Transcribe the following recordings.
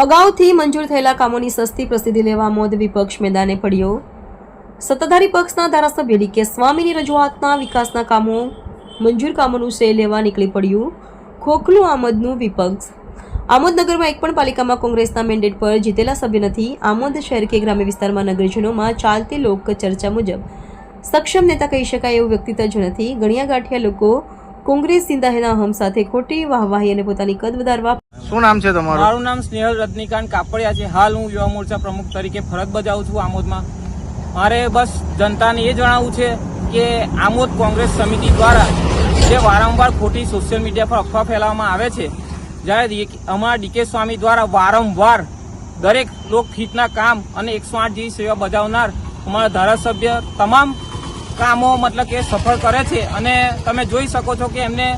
અગાઉથી મંજૂર થયેલા કામોની સસ્તી પ્રસિદ્ધિ લેવા મોદ વિપક્ષ મેદાને પડ્યો. સત્તાધારી પક્ષના ધારાસભ્ય ડી કે સ્વામીની રજૂઆતના વિકાસના કામો, મંજૂર કામોનું શ્રેય લેવા નીકળી પડ્યું. ખોખલું આમદનું વિપક્ષ. આમોદનગરમાં એક પણ પાલિકામાં કોંગ્રેસના મેન્ડેટ પર જીતેલા સભ્ય નથી. આમોદ શહેર કે ગ્રામ્ય વિસ્તારમાં નગરજનોમાં ચાલતી લોક ચર્ચા મુજબ સક્ષમ નેતા કહી શકાય એવું વ્યક્તિત્વ જ નથી. ગણ્યા ગાંઠિયા લોકો કોંગ્રેસ સિંધાહેના હમ સાથે ખોટી વાહવાહી અને પોતાની કદ વધારવા શું નામ છે તમારું? મારું નામ સ્નેહલ રજનીકાંત કાપડિયા છે. હાલ હું યુવા મોરચા પ્રમુખ તરીકે ફરજ બજાવું છું આમોદમાં. મારે બસ જનતાને એ જણાવવું છે કે આમોદ કોંગ્રેસ સમિતિ દ્વારા જે વારંવાર ખોટી સોશિયલ મીડિયા પર અફવા ફેલાવવામાં આવે છે જ્યારે અમારા ડીકે સ્વામી દ્વારા વારંવાર દરેક લોકહિતના કામ અને એકસો આઠ જેવી સેવા બજાવનાર અમારા ધારાસભ્ય તમામ કામો મતલબ કે સફળ કરે છે અને તમે જોઈ શકો છો કે એમને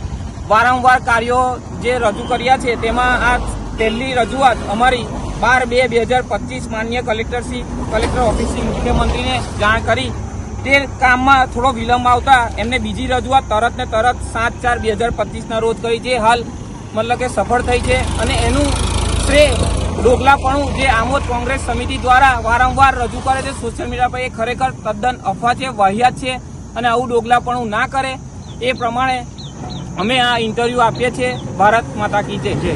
વારંવાર કાર્યો જે રજૂ કર્યા છે તેમાં આ પહેલી રજૂઆત અમારી બાર બે બે હજાર પચીસ માન્ય કલેક્ટરશ્રી કલેક્ટર ઓફિસથી મુખ્યમંત્રીને જાણ કરી. તે કામમાં થોડો વિલંબ આવતા એમને બીજી રજૂઆત તરત ને તરત સાત ચાર બે હજાર પચીસના રોજ કરી જે હાલ મતલબ કે સફળ થઈ છે અને એનું શ્રેય ડોગલાપણું જે આમોદ કોંગ્રેસ સમિતિ દ્વારા વારંવાર રજૂ કરે છે સોશિયલ મીડિયા પર એ ખરેખર તદ્દન અફવા છે વાહિયાત છે અને આવું ડોગલાપણું ના કરે એ પ્રમાણે અમે આ ઇન્ટરવ્યૂ આપીએ છીએ. ભારત માતા કી જય જય.